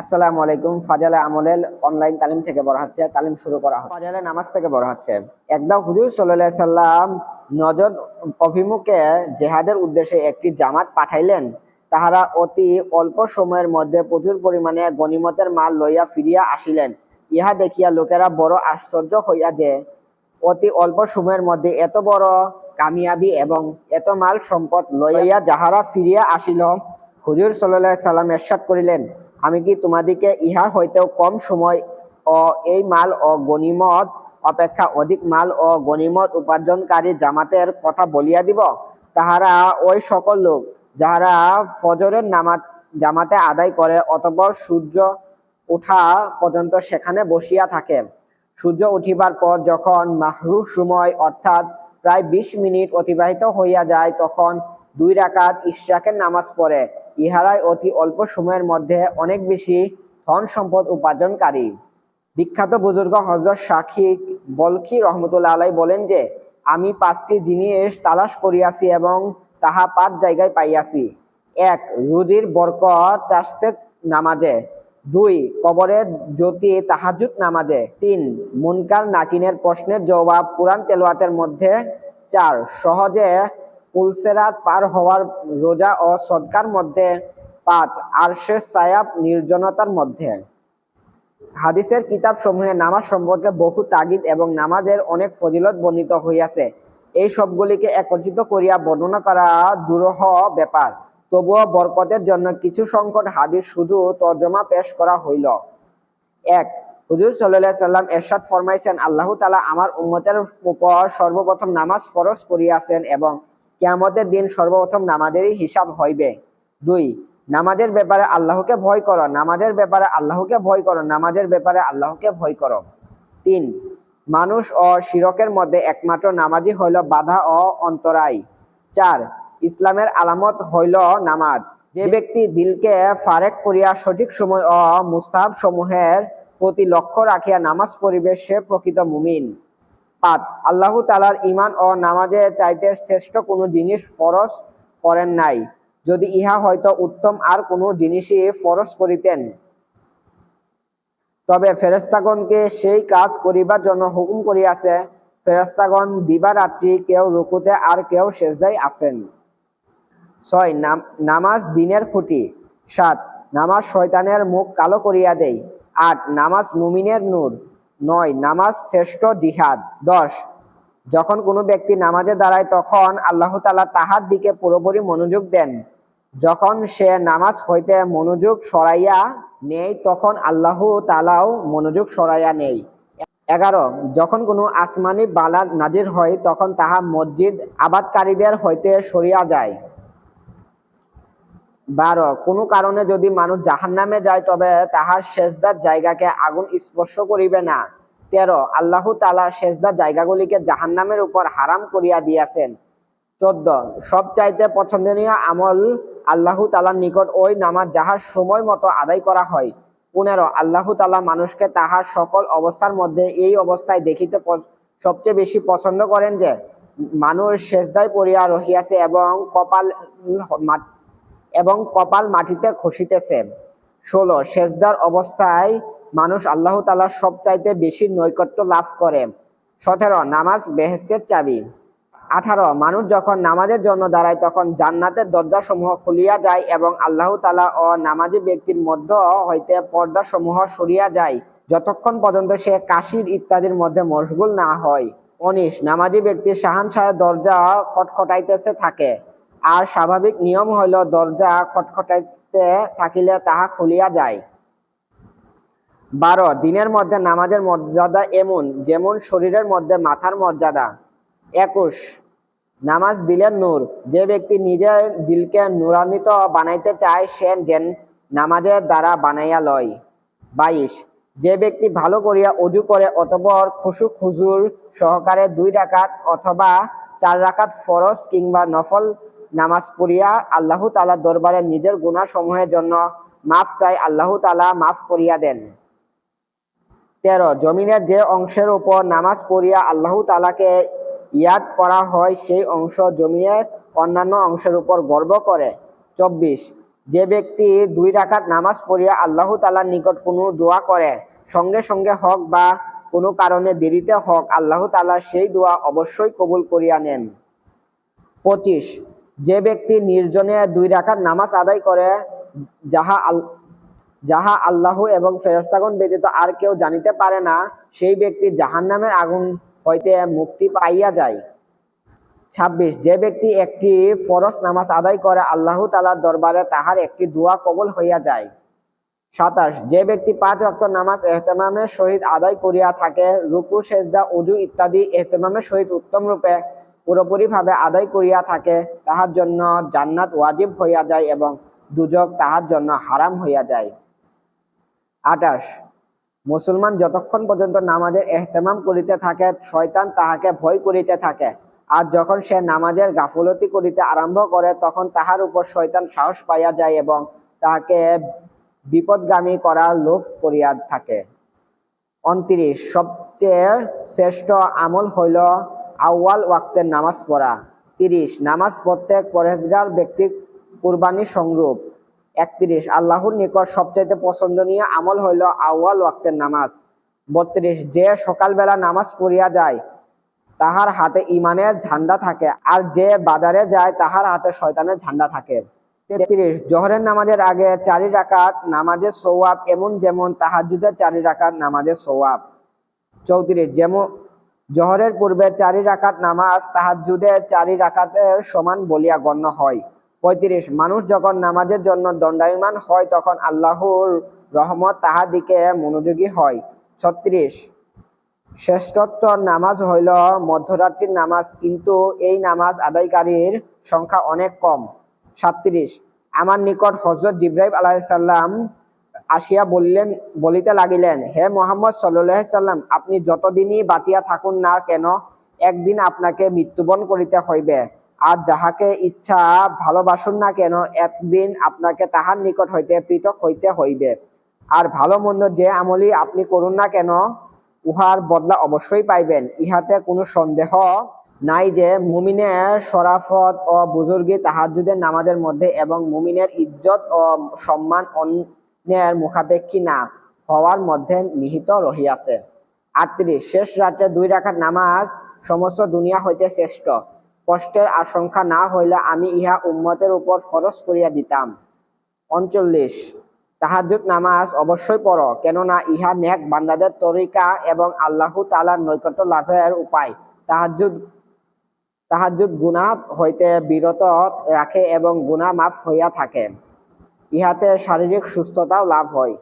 আসসালামু আলাইকুম। ফাজালে আমলের অনলাইন তালিম থেকে বড় হচ্ছে তালিম শুরু করা হচ্ছে। ফাজালে নামাজ থেকে বড় হচ্ছে। একদা হুজুর সাল্লাহ সাল্লাম নজর অভিমুখে জেহাদের উদ্দেশ্যে একটি জামাত পাঠাইলেন। তাহারা অতি অল্প সময়ের মধ্যে প্রচুর পরিমাণে গনিমতের মাল লইয়া ফিরিয়া আসিলেন। ইহা দেখিয়া লোকেরা বড় আশ্চর্য হইয়া যে অতি অল্প সময়ের মধ্যে এত বড় কামিয়াবি এবং এত মাল সম্পদ লইয়া যাহারা ফিরিয়া আসিল হুজুর সাল্লাহ সাল্লাম এরশাদ করিলেন। আমি কি তোমাদিকে ইহার হইতেও কম সময় ও এই মাল ও গনিমত অপেক্ষা অধিক মাল ও গনিমত উপার্জনকারী জামাতের কথা বলিয়া দিব? তাহারা ওই সকল লোক যাহারা ফজরের নামাজ জামাতে আদায় করে অতপর সূর্য উঠা পর্যন্ত সেখানে বসিয়া থাকে। সূর্য উঠিবার পর যখন মাহরুর সময় অর্থাৎ প্রায় বিশ মিনিট অতিবাহিত হইয়া যায়, তখন দুই রাকাত ইশরাকের নামাজ পড়ে। ইহারাই অতি অল্প সময়ের মধ্যে অনেক বেশি ধন সম্পদ উপার্জনকারী। বিখ্যাত বুজুর্গ হজরত সাক্ষী বলখি রহমতুল্লাহ আলাই বলেন যে, আমি পাঁচটি জিনিস তালাশ করিয়াছি এবং তাহা পাঁচ জায়গায় পাইয়াছি। এক, রুজির বরকত চাষতে নামাজে। দুই কবরের জ্যোতি তাহাজুদ নামাজে। তিন, মুনকার নাকিনের প্রশ্নের জবাব কোরআন তেলোয়াতের মধ্যে। চার, সহজে পুলসেরাত পার হওয়ার রোজা ও সদকার মধ্যে পাঁচ আরশের সায়াব নির্জনতার মধ্যে। হাদিসের কিতাব সমূহে নামাজ সম্পর্কে বহু তাগিদ এবং নামাজের অনেক ফজিলত বর্ণিত হইয়াছে। এই সবগুলিকে একত্রিত করিয়া বর্ণনা করা দুরহ ব্যাপার। তবুও বরকতের জন্য কিছু সংকট হাদিস শুধু তর্জমা পেশ করা হইল। এক, হুজুর সাল্লাহ সাল্লাম এরশাদ ফরমাইছেন, আল্লাহ তালা আমার উম্মতের উপর সর্বপ্রথম নামাজ ফরজ করিয়াছেন এবং কেয়ামতের দিন সর্বপ্রথম নামাজেরই হিসাব হইবে। দুই, নামাজের ব্যাপারে আল্লাহকে ভয় করো। নামাজের ব্যাপারে আল্লাহকে ভয় করো। নামাজের ব্যাপারে আল্লাহকে ভয় করো। তিন, মানুষ ও শিরকের মধ্যে একমাত্র নামাজই হইল বাধা ও অন্তরায়। চার, ইসলামের আলামত হইল নামাজ। যে ব্যক্তি দিলকে ফারেক করিয়া সঠিক সময় ও মুস্তাহাব সমূহের প্রতি লক্ষ্য রাখিয়া নামাজ পরিবেশে প্রকৃত মুমিন। পাঁচ আল্লাহ তালার ইমান ও নামাজে চাইতে শ্রেষ্ঠ কোনো জিনিস ফরজ করেন নাই। যদি ইহা হয়তো উত্তম আর কোনো জিনিসই ফরজ করিতেন। তবে ফেরেস্তাগণকে সেই কাজ করিবার জন্য হুকুম করিয়াছে ফেরেস্তাগণ দিবারাত্রি কেউ রুকুতে আর কেউ সেজদাই আছেন। ছয় নামাজ দিনের খুঁটি। সাত, নামাজ শয়তানের মুখ কালো করিয়া দেয় আট, নামাজ মুমিনের নূর। নয়, নামাজ শ্রেষ্ঠ জিহাদ। দশ, যখন কোনো ব্যক্তি নামাজে দাঁড়ায় তখন আল্লাহ তালা তাহার দিকে পুরোপুরি মনোযোগ দেন। যখন সে নামাজ হইতে মনোযোগ সরাইয়া নেই তখন আল্লাহ তালাও মনোযোগ সরাইয়া নেই এগারো, যখন কোনো আসমানি বালা নাজির হয় তখন তাহা মসজিদ আবাদকারীদের হইতে সরিয়া যায়। বারো। কোনো কারণে যদি মানুষ জাহান নামে যায়, তবে তাহার শেষদার জায়গাকে আগুন স্পর্শ করিবে না। তেরো, আল্লাহ তালা শেষদার জায়গাগুলিকে জাহান নামের উপর হারাম করিয়া দিয়াছেন। চোদ্দ সব চাইতে পছন্দনীয় আমল আল্লাহ তালার নিকট ওই নামাজ যাহার সময় মতো আদায় করা হয়। পনেরো, আল্লাহ তালা মানুষকে তাহার সকল অবস্থার মধ্যে এই অবস্থায় দেখিতে সবচেয়ে বেশি পছন্দ করেন যে, মানুষ শেষদায় পড়িয়া রহিয়াছে এবং কপাল এবং কপাল মাটিতে খসিতেছে। ষোলো শেষদার অবস্থায় মানুষ আল্লাহ তালার সবচাইতে বেশি নৈকট্য লাভ করে। সতেরো, নামাজ বেহেস্তের চাবি। আঠারো, মানুষ যখন নামাজের জন্য দাঁড়ায় তখন জান্নাতের দরজাসমূহ খুলিয়া যায় এবং আল্লাহ তালা ও নামাজি ব্যক্তির মধ্য হইতে পর্দাসমূহ সরিয়া যায়। যতক্ষণ পর্যন্ত সে কাশির ইত্যাদির মধ্যে মশগুল না হয়। অনিশ নামাজি ব্যক্তির সাহানশাহের দরজা খটখটাইতেছে, থাকে। আর স্বাভাবিক নিয়ম হইল দরজা খটখটাইতে থাকিলে তাহা খুলিয়া যায়। বারো, দিনের মধ্যে নামাজের মর্যাদা এমন, যেমন শরীরের মধ্যে মাথার মর্যাদা। একুশ, নামাজ দিলেন নূর, যে ব্যক্তি নিজের দিলকে নূরান্বিত বানাইতে চায়, সে যেন নামাজের দ্বারা বানাইয়া লয়। বাইশ, যে ব্যক্তি ভালো করিয়া অজু করে, অতপর খুশুক হুজুর সহকারে দুই রাকাত অথবা চার রাকাত ফরজ কিংবা নফল নামাজ পড়িয়া আল্লাহ তালা দরবারে নিজের গুণা সমূহের জন্য মাফ চাই, আল্লাহ তালা মাফ করিয়া দেন। তেরো, জমিনের যে অংশের উপর নামাজ পড়িয়া আল্লাহ তালাকে ইয়াদ করা হয়, সেই অংশ জমিনের অন্যান্য অংশের উপর গর্ব করে। চব্বিশ, যে ব্যক্তি দুই রাকাত নামাজ পড়িয়া আল্লাহ তালার নিকট কোনো দোয়া করে, সঙ্গে সঙ্গে হক বা কোনো কারণে দেরিতে হক, আল্লাহ তালা সেই দোয়া অবশ্যই কবুল করিয়া নেন। পঁচিশ যে ব্যক্তি নির্জনে দুই রাকাত নামাজ আদায় করে, যাহা আল, যাহা আল্লাহ এবং ফেরেস্তাগণ ব্যতীত আর কেউ জানিতে পারে না, সেই ব্যক্তি জাহান্নামের আগুন হইতে মুক্তি পাইয়া যায়। ছাব্বিশ, যে ব্যক্তি একটি ফরজ নামাজ আদায় করে, আল্লাহ তালার দরবারে তাহার একটি দোয়া কবল হইয়া যায়। সাতাশ, যে ব্যক্তি পাঁচ ওয়াক্ত নামাজ এহতেমামের সহিত আদায় করিয়া থাকে, রুকু, সেজদা, উজু ইত্যাদি এহতেমামের সহিত উত্তম রূপে পুরোপুরিভাবে আদায় করিয়া থাকে, তাহার জন্য জান্নাত ওয়াজিব হইয়া যায় এবং দুজক তাহার জন্য হারাম হইয়া যায়। আটাশ মুসলমান যতক্ষণ পর্যন্ত নামাজের এহতেমাম করিতে থাকে, শয়তান তাহাকে ভয় করিতে থাকে। আর যখন সে নামাজের গাফলতি করিতে আরম্ভ করে, তখন তাহার উপর শয়তান সাহস পাইয়া যায় এবং তাহাকে বিপদগামী করার লোভ করিয়া থাকে। উনত্রিশ সবচেয়ে শ্রেষ্ঠ আমল হইল আউয়াল ওয়াক্তের নামাজ পড়া। তিরিশ, নামাজ প্রত্যেক পরেশগার ব্যক্তির কুরবানি সংরূপ। একত্রিশ, আল্লাহর নিকট সবচাইতে পছন্দনীয় আমল হইল আউয়াল ওয়াক্তের নামাজ। বত্রিশ, যে সকালবেলা নামাজ পড়িয়া যায়, তাহার হাতে ইমানের ঝান্ডা থাকে আর যে বাজারে যায়, তাহার হাতে শয়তানের ঝান্ডা থাকে। তেত্রিশ, জোহরের নামাজের আগে চারি রাকাত নামাজের সৌয়াব এমন যেমন তাহাজুদের চারি রাকাত নামাজের সৌয়াব চৌত্রিশ, যেমন জোহরের পূর্বে চারি রাকাত নামাজ তাহাজুদের চারি রাকাতের সমান বলিয়া গণ্য হয়। পঁয়ত্রিশ, মানুষ যখন নামাজের জন্য দণ্ডায়মান হয়, তখন আল্লাহর রহমত তাহাদিকে মনোযোগী হয়। ছত্রিশ, শ্রেষ্ঠত্ব নামাজ হইল মধ্যরাত্রির নামাজ, কিন্তু এই নামাজ আদায়কারীর সংখ্যা অনেক কম। সাত্রিশ আমার নিকট হজরত জিব্রাইব আলাইসাল্লাম আসিয়া বললেন, বলিতে লাগিলেন, হে মোহাম্মদ সাল্লাহ সাল্লাম, আপনি যতদিনই বাঁচিয়া থাকুন না কেন, একদিন আপনাকে মৃত্যুবরণ করিতে হইবে। আর যাহাকে ইচ্ছা ভালোবাসুন না কেন, একদিন আপনাকে তাহার নিকট হইতে পৃথক হইতে হইবে। আর ভালো মন্দ যে আমলি আপনি করুন না কেন, উহার বদলা অবশ্যই পাইবেন। ইহাতে কোনো সন্দেহ নাই যে মুমিনের শরাফত ও বুজুর্গি তাহাজুদের নামাজের মধ্যে এবং মুমিনের ইজ্জত ও সম্মান অন্যের মুখাপেক্ষী না হওয়ার মধ্যে নিহিত রহিয়াছে। আটত্রিশ, শেষ রাত্রে দুই রাখার নামাজ, সমস্ত দুনিয়া হইতে শ্রেষ্ঠ। কষ্টের আশঙ্কা না হইলে আমি ইহা উম্মতের উপর ফরজ করিয়া দিতাম। উনচল্লিশ তাহাজুদ নামাজ অবশ্যই পড়ো, কেননা ইহা নেক বান্দাদের তরিকা এবং আল্লাহ তালার নৈকট্য লাভের উপায়। তাহাজুদ তাহাজুদ গুণা হইতে বিরত রাখে এবং গুনাহ মাফ হইয়া থাকে। ইহাতে শারীরিক সুস্থতাও লাভ হয়।